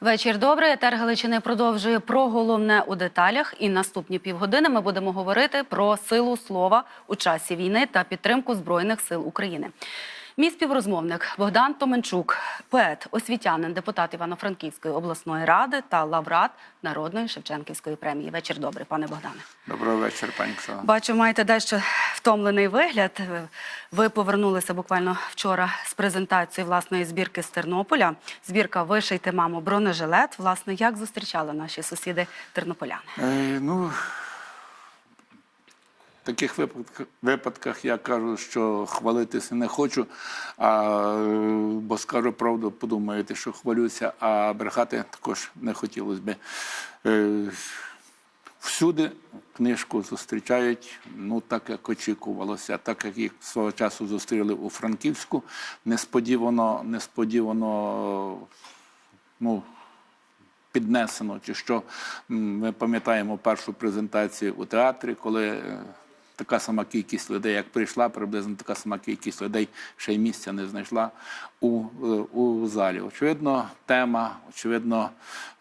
Вечір добрий. Етер Галичини продовжує про головне у деталях. І наступні півгодини ми будемо говорити про силу слова у часі війни та підтримку збройних сил України. Мій співрозмовник Богдан Томенчук, поет, освітянин, депутат Івано-Франківської обласної ради та лауреат Народної Шевченківської премії. Вечір добрий, пане Богдане. Доброго вечора, пані Оксана. Бачу, маєте дещо втомлений вигляд. Ви повернулися буквально вчора з презентації власної збірки з Тернополя. Збірка Вишийте, мамо, бронежилет. Власне, як зустрічали наші сусіди тернополяни? Е, ну, таких випадках, я кажу, що хвалитися не хочу, а, бо скажу правду, подумаєте, що хвалюся, а брехати також не хотілося би. Е, Всюди книжку зустрічають, ну так як очікувалося, так як їх свого часу зустріли у Франківську. Несподівано, несподівано, ну, піднесено, чи що ми пам'ятаємо першу презентацію у театрі, коли е, така сама кількість людей, як прийшла, приблизно така сама кількість людей ще й місця не знайшла у, е, у залі. Очевидно, тема, очевидно,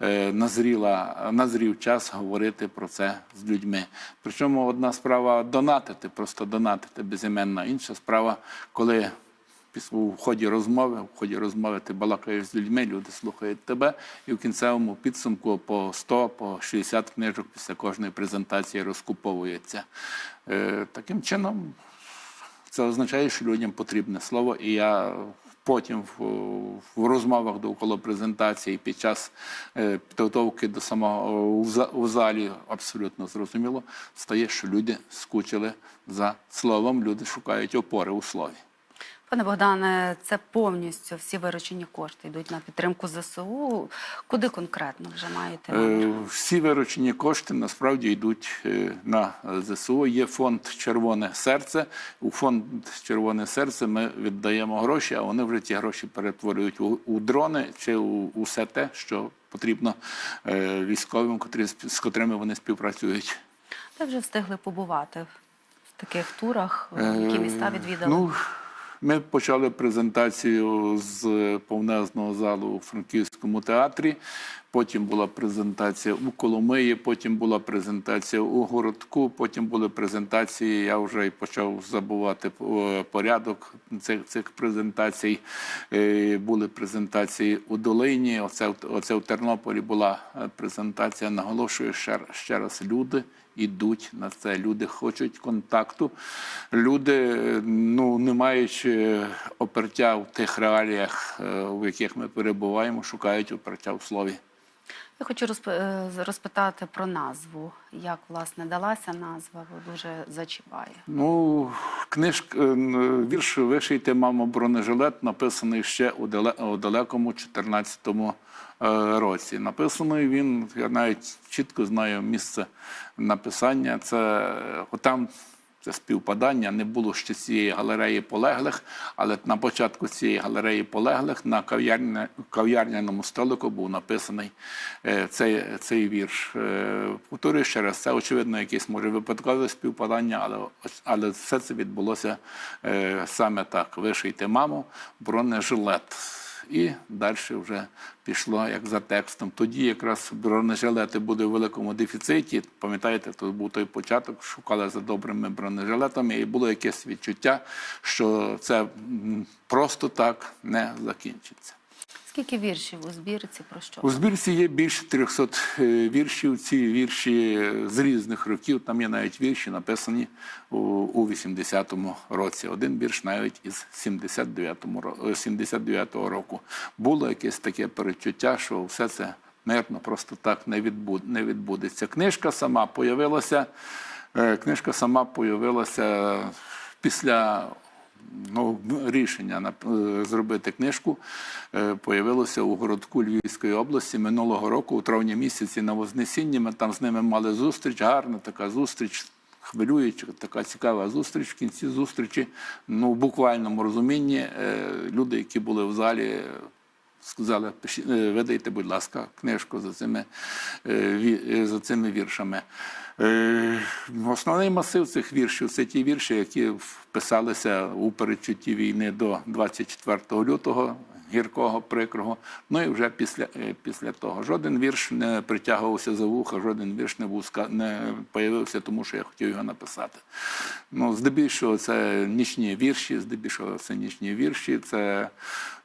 е, назріла, назрів час говорити про це з людьми. Причому одна справа донатити, просто донатити безіменна, інша справа, коли у ході розмови, в ході розмови ти балакаєш з людьми, люди слухають тебе, і в кінцевому підсумку по 100, по 60 книжок після кожної презентації розкуповується. Е, Таким чином, це означає, що людям потрібне слово, і я потім в, в розмовах довкола презентації під час е, підготовки до самого у, за- залі абсолютно зрозуміло стає, що люди скучили за словом, люди шукають опори у слові. Пане Богдане, це повністю всі виручені кошти йдуть на підтримку ЗСУ. Куди конкретно вже маєте? Е, Всі виручені кошти насправді йдуть е, на ЗСУ. Є фонд Червоне серце. У фонд Червоне серце ми віддаємо гроші, а вони вже ті гроші перетворюють у, у дрони чи у, у все те, що потрібно е, військовим, котрі з котрими вони співпрацюють. Ви вже встигли побувати в таких турах, які міста відвідали? Ну, ми почали презентацію з повнезного залу у Франківському театрі. Потім була презентація у Коломиї, потім була презентація у городку, потім були презентації. Я вже й почав забувати е, порядок цих, цих презентацій. Е, Були презентації у Долині. Оце, оце в Тернополі була е, презентація. Наголошую ще, ще раз люди ідуть на це. Люди хочуть контакту. Люди, ну не маючи опертя в тих реаліях, е, в яких ми перебуваємо, шукають опертя в слові. Я хочу розп- е, розпитати про назву. Як власне далася назва, бо дуже зачіпає. Ну, книжка, е, вірш Вишийте, мамо, бронежилет, написаний ще у, дале, у далекому 14-му е, році. Написаний він, я навіть чітко знаю місце написання. Це е, отам. Це співпадання не було ще цієї галереї полеглих, але на початку цієї галереї полеглих на кав'ярня, кав'ярняному столику був написаний е, цей, цей вірш. Е, Повторюю ще раз, це очевидно якесь може випадкове співпадання, але, але все це відбулося е, саме так. Вишийте маму, бронежилет. І далі вже пішло як за текстом. Тоді якраз бронежилети були в великому дефіциті. Пам'ятаєте, тут був той початок, шукали за добрими бронежилетами, і було якесь відчуття, що це просто так не закінчиться. Скільки віршів у збірці про що? У збірці є більше 300 е, віршів. Ці вірші з різних років. Там є навіть вірші, написані у, у 80-му році. Один вірш навіть із 79-му ро- е, 79-го року. Було якесь таке перечуття, що все це мирно просто так не, не відбудеться. Книжка сама появилася. е, Книжка сама появилася після ну, рішення на- е, зробити книжку е, появилося у городку Львівської області минулого року, у травні місяці на Вознесінні. Ми там з ними мали зустріч, гарна така зустріч. Хвилююча, така цікава зустріч. В кінці зустрічі, ну в буквальному розумінні, е, люди, які були в залі, сказали, «Пиші- е, видайте, будь ласка, книжку за цими, за цими віршами. Е, Основний масив цих віршів це ті вірші, які вписалися у передчутті війни до 24 лютого. Гіркого, прикрого. Ну і вже після, е, після того. Жоден вірш не притягувався за вуха, жоден вірш не був не появився, тому що я хотів його написати. Ну, здебільшого це нічні вірші, здебільшого це нічні вірші. Це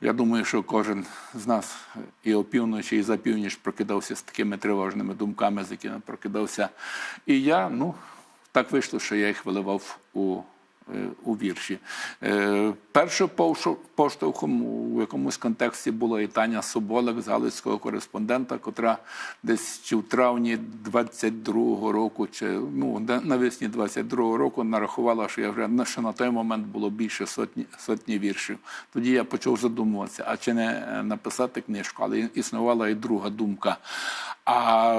я думаю, що кожен з нас і опівночі, і за північ прокидався з такими тривожними думками, з якими прокидався. І я, ну, так вийшло, що я їх виливав у, у вірші. Е, Першим поштовхом у якомусь контексті була і Таня Соболек з Галицького кореспондента, котра десь чи в травні 22-го року, чи ну, навесні 22-го року нарахувала, що я вже на- що на той момент було більше сотні, сотні віршів. Тоді я почав задумуватися, а чи не е, написати книжку, але існувала і друга думка. А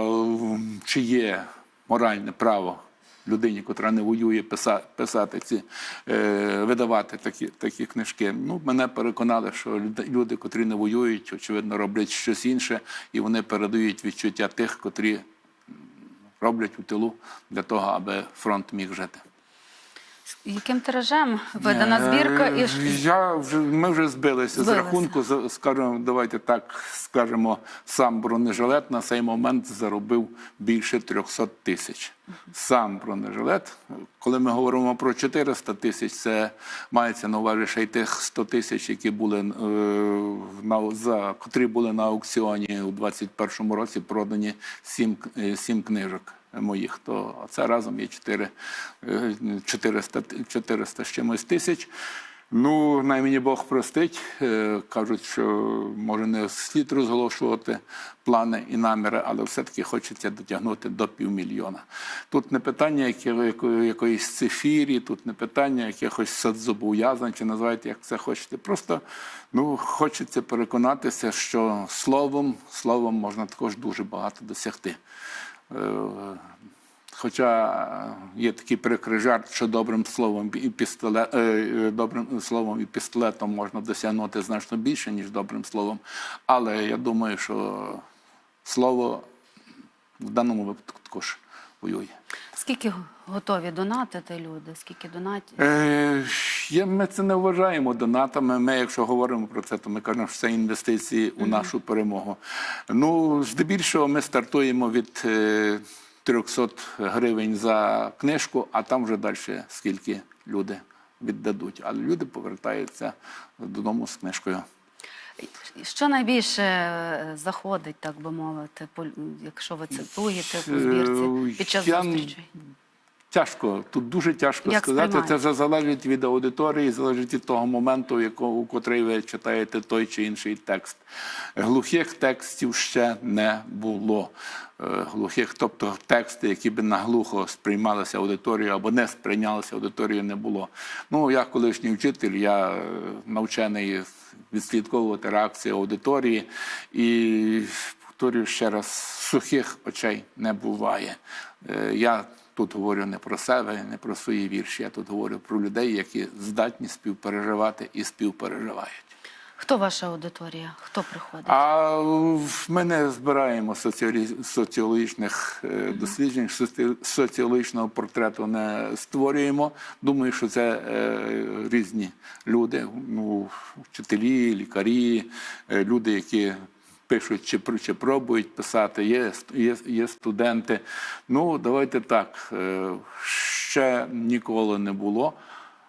чи є моральне право людині, котра не воює, писати, писати ці, е, видавати такі, такі книжки. Ну, мене переконали, що люди, котрі не воюють, очевидно, роблять щось інше, і вони передають відчуття тих, котрі роблять у тилу для того, аби фронт міг жити. Яким тиражем видана збірка? І Е, Я вже ми вже збилися з рахунку. Скажемо, давайте так скажемо, сам бронежилет на цей момент заробив більше 300 тисяч. Сам бронежилет. Коли ми говоримо про 400 тисяч, це мається на увазі ще й тих 100 тисяч, які були е, на за котрі були на аукціоні у 21-му році продані сім, е, сім книжок моїх, то це разом є 4, 400, 400 з чимось тисяч. Ну, най мені Бог простить. Е, Кажуть, що може не слід розголошувати плани і наміри, але все-таки хочеться дотягнути до півмільйона. Тут не питання якоїсь цифірі, тут не питання якихось соцзобов'язань, чи називайте, як це хочете. Просто ну, хочеться переконатися, що словом, словом можна також дуже багато досягти. Е, Хоча є такий прикрий жарт, що добрим словом і пістолет, добрим словом і пістолетом можна досягнути значно більше, ніж добрим словом. Але я думаю, що слово в даному випадку також воює. Скільки готові донатити люди? Скільки донатів? Е, ми це не вважаємо донатами. Ми, якщо говоримо про це, то ми кажемо, що це інвестиції у нашу перемогу. Ну, здебільшого, ми стартуємо від е, 300 гривень за книжку, а там вже далі скільки люди віддадуть. Але люди повертаються додому з книжкою. Що найбільше е, заходить, так би мовити, якщо ви цитуєте по збірці під час Е, Я- зустрічей? Тяжко, тут дуже тяжко Як сказати. Це вже залежить від аудиторії, залежить від того моменту, яко- у котрий ви читаєте той чи інший текст. Глухих текстів ще не було. Е, Глухих, тобто тексти, які би наглухо сприймалися аудиторією або не сприйнялися аудиторією, не було. Ну, я колишній вчитель, я е, навчений відслідковувати реакцію аудиторії і повторюю ще раз, сухих очей не буває. Е, Я тут говорю не про себе, не про свої вірші. Я тут говорю про людей, які здатні співпереживати і співпереживають. Хто ваша аудиторія? Хто приходить? А ми не збираємо соціологічних е, досліджень, соці- соціологічного портрету не створюємо. Думаю, що це е, різні люди, ну, вчителі, лікарі, е, люди, які пишуть чи, чи пробують писати, є, є, є студенти. Ну, давайте так, е, ще ніколи не було,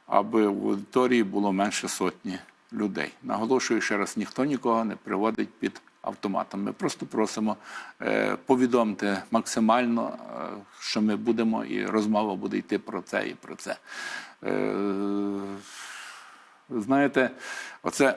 аби в аудиторії було менше сотні людей. Наголошую ще раз, ніхто нікого не приводить під автоматом. Ми просто просимо е, повідомте максимально, е, що ми будемо, і розмова буде йти про це і про це. Знаєте, оце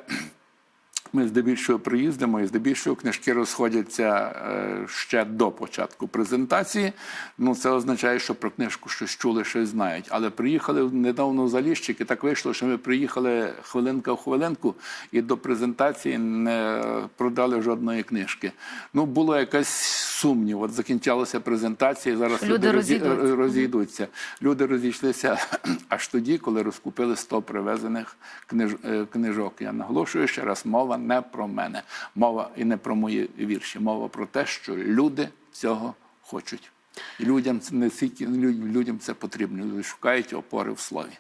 ми здебільшого приїздимо і здебільшого книжки розходяться е, ще до початку презентації. Ну, це означає, що про книжку щось чули, щось знають. Але приїхали недавно в Заліщик, і так вийшло, що ми приїхали хвилинка в хвилинку і до презентації не продали жодної книжки. Ну, було якась сумнів. От закінчалася презентація, і зараз Люди розі- розійдуться. розійдуться. Люди розійшлися аж тоді, коли розкупили 100 привезених книж, е, книжок. Я наголошую ще раз, мова не про мене, мова і не про мої вірші. Мова про те, що люди цього хочуть. І людям це не тільки людям це потрібно. Люди шукають опори в слові.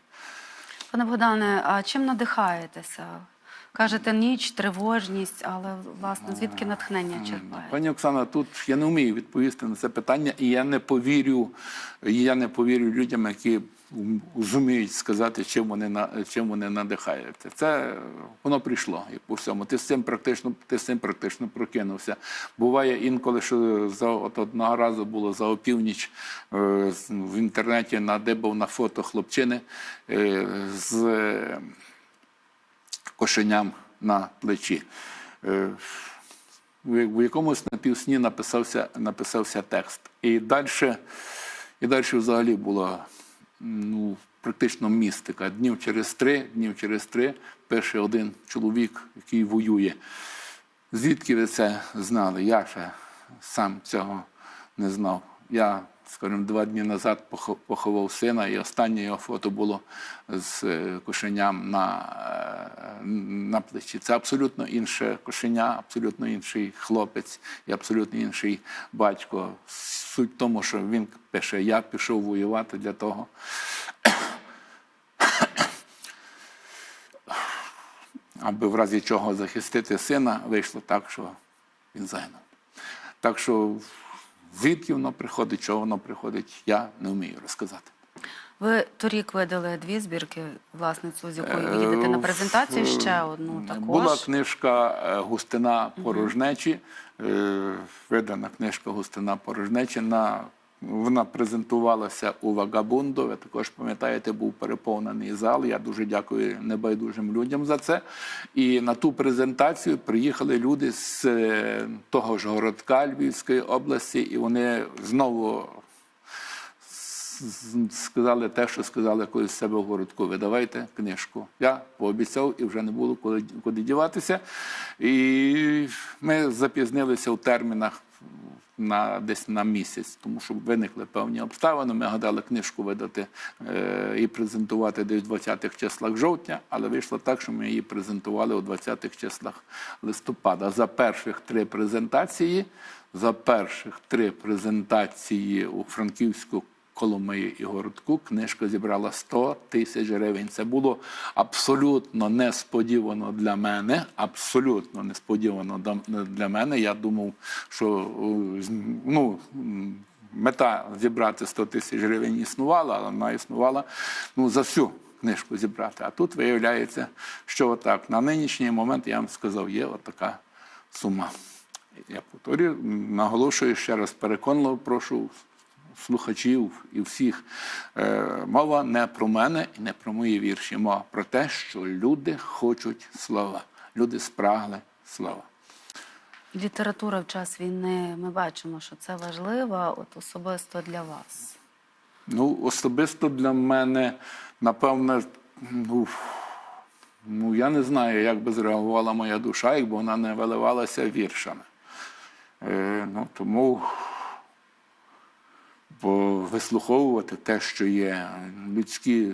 Пане Богдане, а чим надихаєтеся? Кажете, ніч, тривожність, але власне звідки натхнення черпає? Пані Оксана, тут я не вмію відповісти на це питання, і я не повірю, я не повірю людям, які зуміють сказати, чим вони на чим вони надихаються. Це воно прийшло і по всьому. Ти з цим практично, ти з цим практично прокинувся. Буває інколи, що за от одного разу було за опівніч е, в інтернеті надибав на фото хлопчини е, з кошеням на плечі. Е, в якомусь напівсні написався, написався текст. І далі, і далі взагалі була ну, практично містика. Днів через три, днів через три пише один чоловік, який воює. Звідки ви це знали? Я ще сам цього не знав. Я, скажімо, два дні назад поховав сина, і останнє його фото було з е, кошеням на, е, на плечі. Це абсолютно інше кошеня, абсолютно інший хлопець і абсолютно інший батько. Суть в тому, що він пише: Я пішов воювати для того, аби в разі чого захистити сина, вийшло так, що він загинув. Так що звідки воно приходить, чого воно приходить, я не вмію розказати. Ви торік видали дві збірки, власницю, з якою ви їдете на презентацію. Ще одну також. Е, Була книжка е, Густина порожнечі, е, видана книжка Густина порожнечі. На, вона презентувалася у Вагабундо. Ви також пам'ятаєте, був переповнений зал. Я дуже дякую небайдужим людям за це. І на ту презентацію приїхали люди з е, того ж городка Львівської області, і вони знову сказали те, що сказали колись себе в городку. Видавайте книжку. Я пообіцяв і вже не було коли, куди діватися. І ми запізнилися в термінах на десь на місяць, тому що виникли певні обставини. Ми гадали книжку видати е, і презентувати десь в 20-х числах жовтня, але вийшло так, що ми її презентували у 20-х числах листопада. За перших три презентації, за перших три презентації у Франківську Коломиї і городку книжка зібрала 100 тисяч гривень. Це було абсолютно несподівано для мене. Абсолютно несподівано для мене. Я думав, що ну, мета зібрати 100 тисяч гривень існувала, але вона існувала ну, за всю книжку зібрати. А тут виявляється, що отак. На нинішній момент я вам сказав, є отака сума. Я повторюю, наголошую ще раз переконливо, прошу слухачів і всіх. Е, мова не про мене і не про мої вірші. Мова про те, що люди хочуть слова. Люди спрагли слова. Література в час війни. Ми бачимо, що це важливо, от особисто для вас. Ну, особисто для мене, напевне, ну, ну я не знаю, як би зреагувала моя душа, якби вона не виливалася віршами. Е, ну, тому вислуховувати те, що є людські,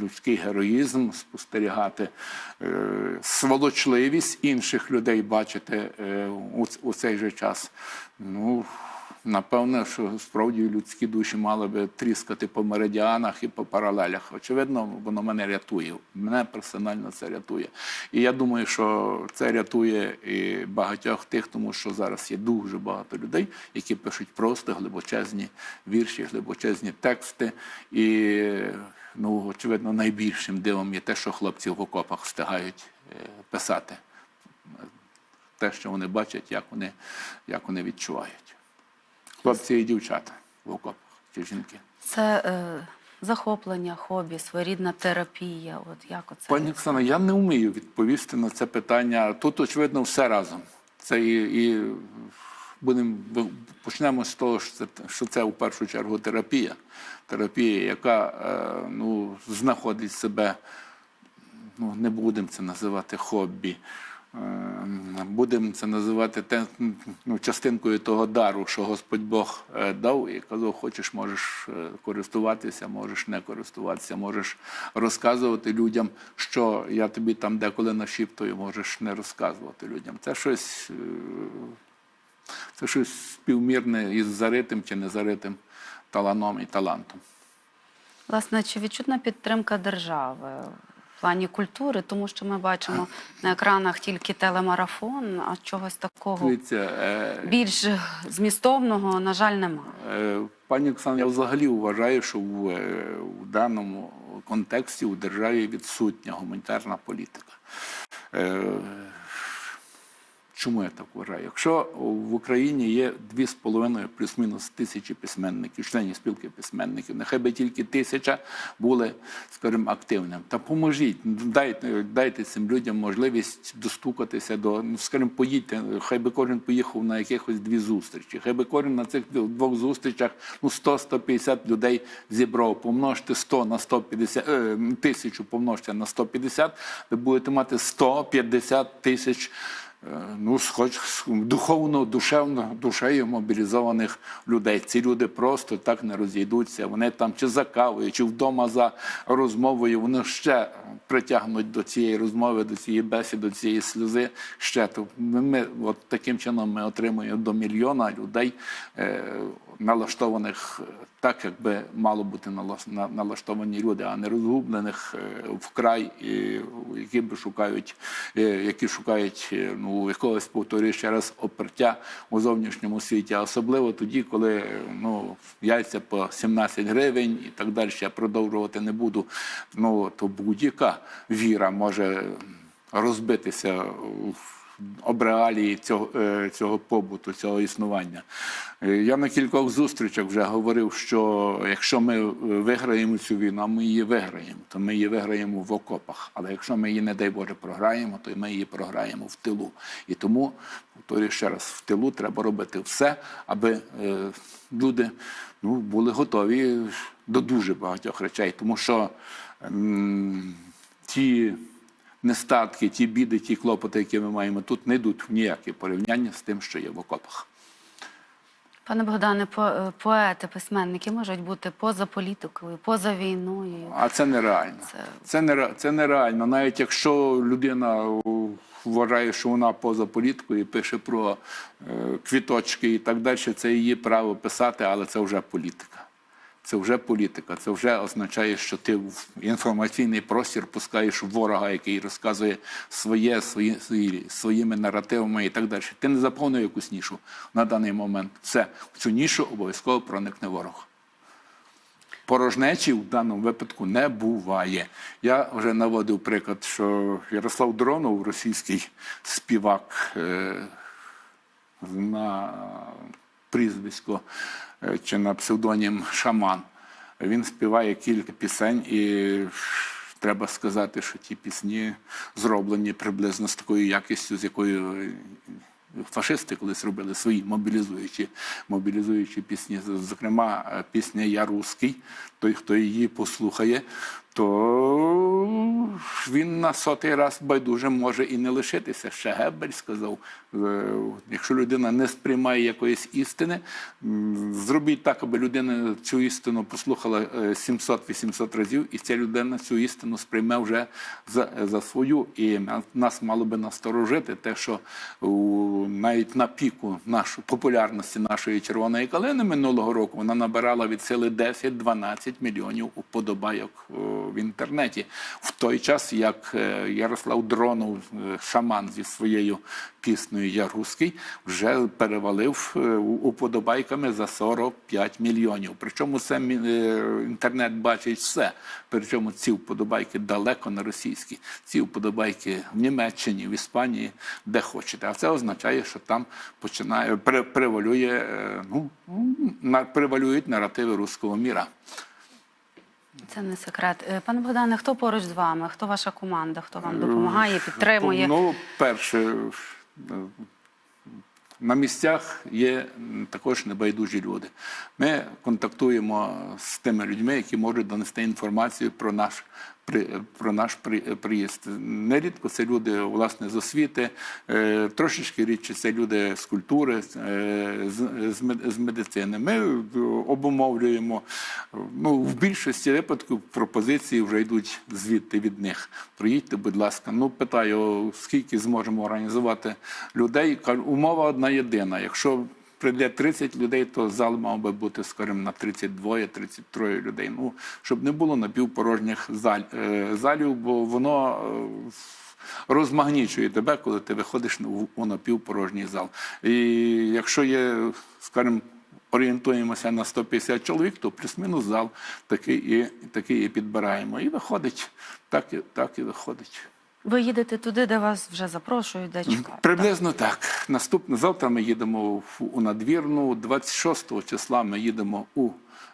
людський героїзм, спостерігати е, сволочливість інших людей бачити е, у, у цей же час. Ну, напевно, що справді людські душі мали би тріскати по меридіанах і по паралелях. Очевидно, воно мене рятує. Мене персонально це рятує. І я думаю, що це рятує і багатьох тих, тому що зараз є дуже багато людей, які пишуть просто глибочезні вірші, глибочезні тексти. І, ну, очевидно, найбільшим дивом є те, що хлопці в окопах встигають е, писати. Те, що вони бачать, як вони, як вони відчувають. Хлопці і дівчата в окопах чи жінки. Це е, захоплення, хобі, своєрідна терапія. От як оце? Пані Оксана, я не вмію відповісти на це питання. Тут, очевидно, все разом. Це і, і будемо почнемо з того, що це, що це в першу чергу терапія. Терапія, яка е, ну, знаходить себе, ну, не будемо це називати хобі. Е, Будемо це називати ну, частинкою того дару, що Господь Бог е, дав, і казав, хочеш, можеш е, користуватися, можеш не користуватися, можеш розказувати людям, що я тобі там деколи нашіптую, можеш не розказувати людям. Це щось, е, це щось співмірне із заритим чи незаритим таланом і талантом. Власне, чи відчутна підтримка держави? В плані культури, тому що ми бачимо на екранах тільки телемарафон, а чогось такого е, більш змістовного, на жаль, немає. Е, Пані Оксана, я взагалі вважаю, що в, е, в даному контексті у державі відсутня гуманітарна політика. Чому я так вважаю? Якщо в Україні є 2,5 плюс-мінус тисячі письменників, членів спілки письменників, нехай би тільки тисяча були, скажімо, активними. Та поможіть, дайте, дайте цим людям можливість достукатися до, ну, скажімо, поїдьте, хай би кожен поїхав на якихось дві зустрічі, хай би кожен на цих двох зустрічах ну, 100-150 людей зібрав, помножте 100 на 150, е, тисячу помножте на 150, ви будете мати 150 тисяч ну, хоч духовно, душевно, душею мобілізованих людей. Ці люди просто так не розійдуться. Вони там чи за кавою, чи вдома за розмовою, вони ще притягнуть до цієї розмови, до цієї бесіди, до цієї сльози. Ще то ми, от таким чином ми отримуємо до мільйона людей. Налаштованих е, так, як би мало бути налаштовані люди, а не розгублених е, вкрай, які би шукають, е, які шукають ну якогось повторюю ще раз опертя у зовнішньому світі, особливо тоді, коли ну яйця по 17 гривень і так далі. Я продовжувати не буду. Ну то будь-яка віра може розбитися в обреалії цього, е, цього побуту, цього існування. Е, Я на кількох зустрічах вже говорив, що якщо ми е, виграємо цю війну, а ми її виграємо, то ми її виграємо в окопах. Але якщо ми її, не дай Боже, програємо, то ми її програємо в тилу. І тому, повторюю ще раз, в тилу треба робити все, аби люди ну, були готові до дуже багатьох речей, тому що ті нестатки, ті біди, ті клопоти, які ми маємо тут, не йдуть в ніяке порівняння з тим, що є в окопах. Пане Богдане, по- е, поети, письменники можуть бути поза політикою, поза війною. А це нереально. Це- Це, не, це нереально. Навіть якщо людина вважає, що вона поза політикою і пише про е, квіточки і так далі, це її право писати, але це вже політика. Це вже політика. Це вже означає, що ти в інформаційний простір пускаєш ворога, який розказує своє, свої, свої, своїми наративами і так далі. Ти не заповнив якусь нішу на даний момент. Все, в цю нішу обов'язково проникне ворог. Порожнечі в даному випадку не буває. Я вже наводив приклад, що Ярослав Дронов, російський співак е, на прізвисько е, чи на псевдонім Шаман, він співає кілька пісень і. Треба сказати, що ті пісні зроблені приблизно з такою якістю, з якою е, фашисти колись робили свої мобілізуючі, мобілізуючі пісні. Зокрема, е, пісня Я русський. Той, хто її послухає, то він на сотий раз байдуже може і не лишитися. Ще Геббель сказав: е, якщо людина не сприймає якоїсь істини, зробіть так, аби людина цю істину послухала е, 700-800 разів, і ця людина цю істину сприйме вже за, за свою. І на- нас мало би насторожити те, що навіть на піку нашої популярності нашої червоної калини минулого року вона набирала від сили 10-12 мільйонів уподобайок о, в інтернеті. В той час, як е, Ярослав Дронов, е, шаман зі своєю піснею Я русський, вже перевалив е, уподобайками за 45 мільйонів. Причому це інтернет бачить все. Причому ці вподобайки далеко не російські. Ці вподобайки в Німеччині, в Іспанії, де хочете. А це означає, що там починає пре- превалює, ну, на, превалюють наративи руського міра. Це не секрет. Е, Пане Богдане, хто поруч з вами? Хто ваша команда? Хто вам допомагає, підтримує? Ну, перше, е, на місцях є також небайдужі люди. Ми контактуємо з тими людьми, які можуть донести інформацію про наш про наш при- приїзд. Нерідко це люди власне з освіти, е, трошечки рідше це люди з культури, е, з, з медицини. Ми е, обумовлюємо. Ну, в більшості випадків пропозиції вже йдуть звідти від них. Приїдьте, будь ласка. Ну, питаю, скільки зможемо організувати людей. Умова одна єдина. Якщо прийде 30 людей, то зал мав би бути, скажімо, на 32-33 людей. Ну, щоб не було напівпорожніх е, залів, бо воно е, розмагнічує тебе, коли ти виходиш у напівпорожній зал. І якщо є, скажімо, орієнтуємося на 150 чоловік, то плюс-мінус зал такий і, такий і підбираємо. І виходить, так і, так і виходить. Ви їдете туди, де вас вже запрошують, де чекають. Приблизно так. Наступне завтра ми їдемо у надвірну. 26 числа ми їдемо у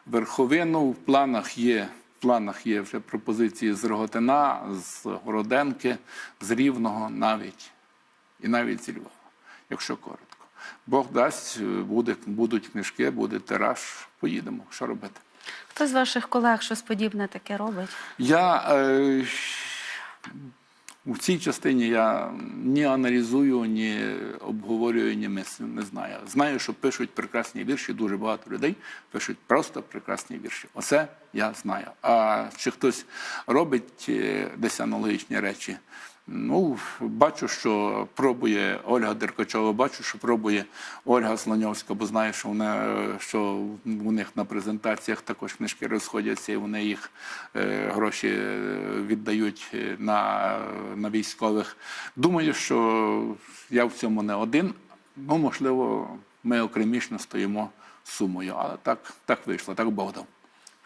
Верховину. В планах є. В планах є вже пропозиції з Роготина, з Городенки, з Рівного навіть і навіть зі Львова, якщо коротко. Бог дасть, буде, будуть книжки, буде тираж. Поїдемо. Що робити? Хто з ваших колег щось подібне таке робить? Я е, у цій частині я ні аналізую, ні обговорюю, ні мислю, не знаю. Знаю, що пишуть прекрасні вірші, дуже багато людей пишуть просто прекрасні вірші. Оце я знаю. А чи хтось робить е, десь аналогічні речі? Ну, бачу, що пробує Ольга Деркачова, бачу, що пробує Ольга Слоньовська, бо знаю, що, вона, що у них на презентаціях також книжки розходяться, і вони їх е, гроші е, віддають е, на, на військових. Думаю, що я в цьому не один. Ну, можливо, ми окремішно стоїмо сумою, але так, так вийшло, так Бог дав.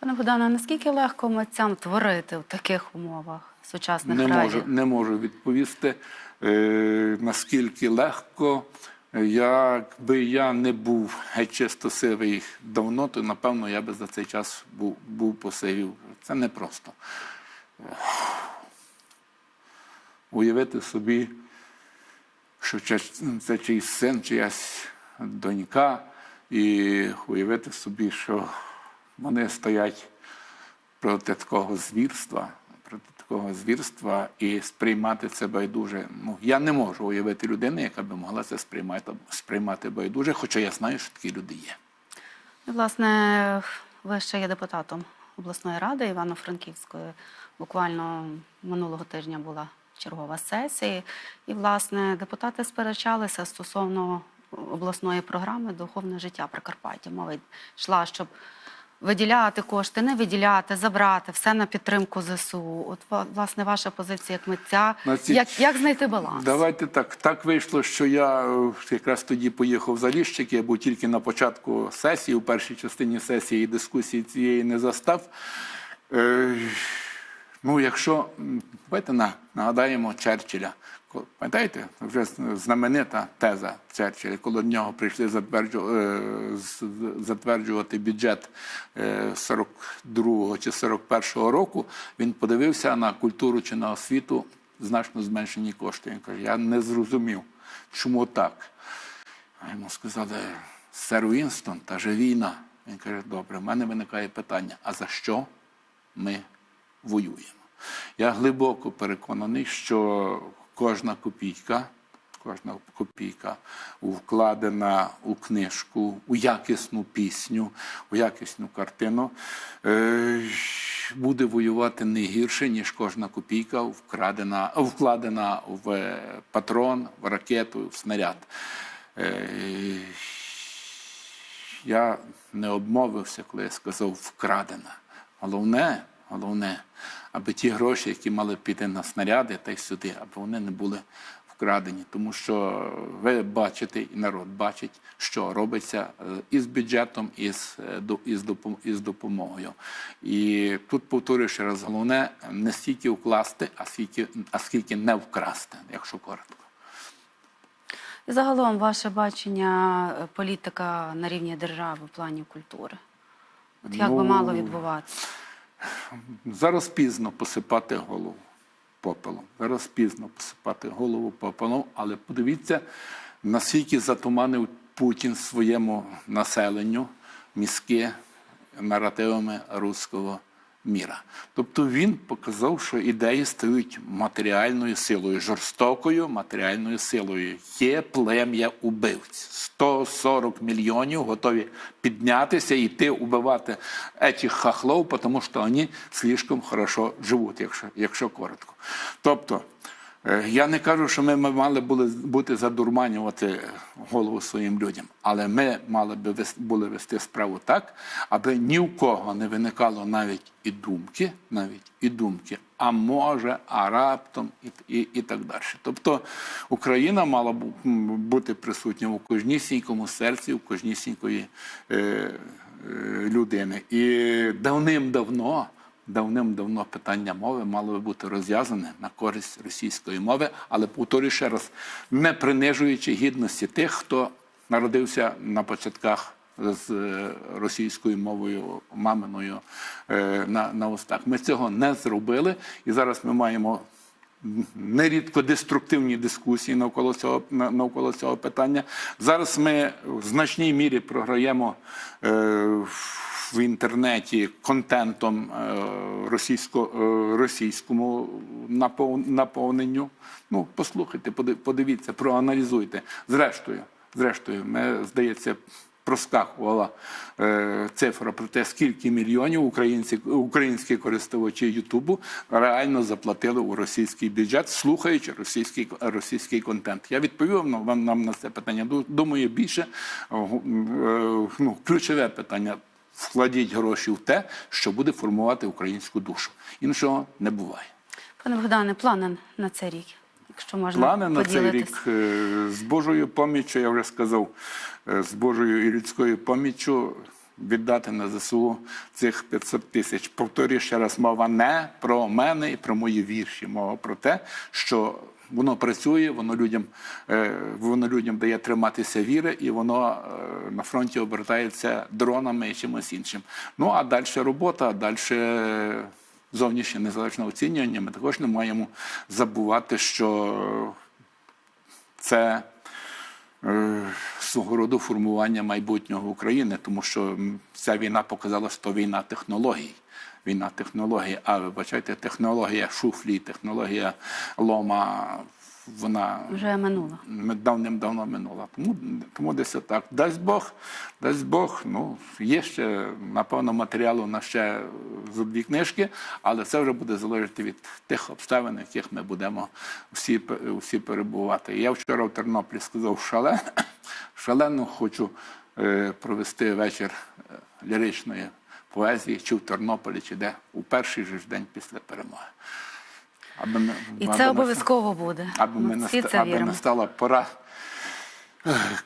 Пане Богдане, наскільки легко митцям творити в таких умовах сучасних Не реалій? можу, не можу відповісти, е, наскільки легко. Якби я не був геть чисто сивий давно, то напевно я би за цей час був, був посивів. Це непросто. Уявити собі, що це, чийсь син, чиясь донька, і уявити собі, що вони стоять проти такого звірства, такого звірства і сприймати це байдуже. Ну, я не можу уявити людину, яка би могла це сприймати, сприймати байдуже, хоча я знаю, що такі люди є. Власне, ви ще є депутатом обласної ради Івано-Франківської. Буквально минулого тижня була чергова сесія. І, власне, депутати сперечалися стосовно обласної програми Духовне життя Прикарпаття. Мова йшла, щоб виділяти кошти, не виділяти, забрати все на підтримку ЗСУ. От, власне, ваша позиція як митця. Значить, Як, як знайти баланс? Давайте так. Так вийшло, що я е, якраз тоді поїхав в Заліщик, я був тільки на початку сесії, у першій частині сесії і дискусії цієї не застав. Е, ну, якщо давайте на, нагадаємо Черчилля. Пам'ятаєте, вже знаменита теза Черчилля, коли до нього прийшли е, затверджувати бюджет е, 42-го чи 41-го року, він подивився на культуру чи на освіту значно зменшені кошти. Він каже, я не зрозумів, чому так. А йому сказали, сер Вінстон, та же війна. Він каже, добре, в мене виникає питання, а за що ми воюємо? Я глибоко переконаний, що кожна копійка, кожна копійка вкладена у книжку, у якісну пісню, у якісну картину, е, буде воювати не гірше, ніж кожна копійка вкрадена, вкладена в патрон, в ракету, в снаряд. Е, я не обмовився, коли я сказав вкрадена. Головне, головне, аби ті гроші, які мали піти на снаряди та й сюди, аби вони не були вкрадені. Тому що ви бачите, і народ бачить, що робиться е, із бюджетом, до- із, допом- із допомогою. І тут повторюю ще раз, головне не стільки вкласти, а скільки, а скільки не вкрасти, якщо коротко. І загалом ваше бачення е, політика на рівні держави в плані культури. От як би Ну, мало відбуватися? Зараз пізно посипати голову попелом. Зараз пізно посипати голову попелом, але подивіться, наскільки затуманив Путін своєму населенню мізки наративами руського міра. Тобто він показав, що ідеї стають матеріальною силою, жорстокою матеріальною силою. Є плем'я убивць. 140 мільйонів готові піднятися і йти убивати цих хахлов, тому що вони слишком хорошо живуть, якщо, якщо коротко. Тобто Я не кажу, що ми мали були бути задурманювати голову своїм людям, але ми мали би були вести справу так, аби ні в кого не виникало навіть і думки, навіть і думки, а може, а раптом, і, і, і так далі. Тобто Україна мала м, бути присутня у кожнісінькому серці, у кожнісінької е, е, людини. І давним-давно давним-давно питання мови мало би бути розв'язане на користь російської мови, але повторюю ще раз, не принижуючи гідності тих, хто народився на початках з е, російською мовою маминою е, на, на устах. Ми цього не зробили, і зараз ми маємо нерідко деструктивні дискусії навколо цього на- навколо цього питання. Зараз ми в значній мірі програємо е, в інтернеті контентом е, російсько, е, російському напов- наповненню. Ну, послухайте, поди- подивіться, проаналізуйте. Зрештою, зрештою, ми, здається, проскакувала е, цифра про те, скільки мільйонів українці, українські користувачі Ютубу реально заплатили у російський бюджет, слухаючи російський, російський контент. Я відповів вам нам на це питання. Ду- Думаю, більше е, е, ну, ключове питання. Вкладіть гроші в те, що буде формувати українську душу. Іншого не буває. Пане Богдане, плани на цей рік, якщо можна Плани на цей рік е, з Божою поміччю, я вже сказав, е, з Божою і людською поміччю віддати на ЗСУ цих 500 тисяч. Повторюю ще раз, мова не про мене і про мої вірші. Мова про те, що воно працює, воно людям, е, воно людям дає триматися віри, і воно е, на фронті обертається дронами і чимось іншим. Ну а далі робота, далі зовнішнє незалежне оцінювання. Ми також не маємо забувати, що це е, свого роду формування майбутнього України, тому що ця війна показала, що війна технологій. Війна технологій, а вибачайте, технологія шуфлі, технологія лома, вона Вже минуло. ми давним-давно минула. Тому, тому десь отак. Дасть Бог, дасть Бог, ну, є ще, напевно, матеріалу на ще зо дві книжки, але це вже буде залежати від тих обставин, в яких ми будемо всі, всі перебувати. Я вчора в Тернополі сказав шалено, шалено хочу е, провести вечір е, ліричної поезії, чи в Тернополі, чи де, у перший же день після перемоги. Аби ми- І аби це обов'язково буде. аби, Ми всі наста- це аби настала пора,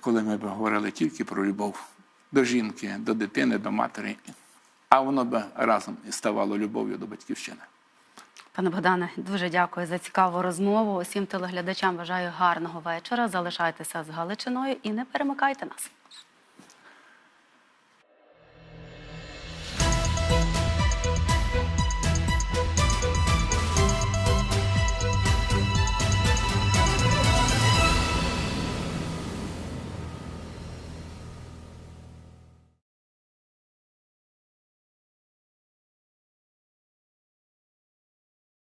коли ми б говорили тільки про любов до жінки, до дитини, до матері, а воно би разом і ставало любов'ю до батьківщини. Пане Богдане, дуже дякую за цікаву розмову. Усім телеглядачам бажаю гарного вечора. Залишайтеся з Галичиною і не перемикайте нас.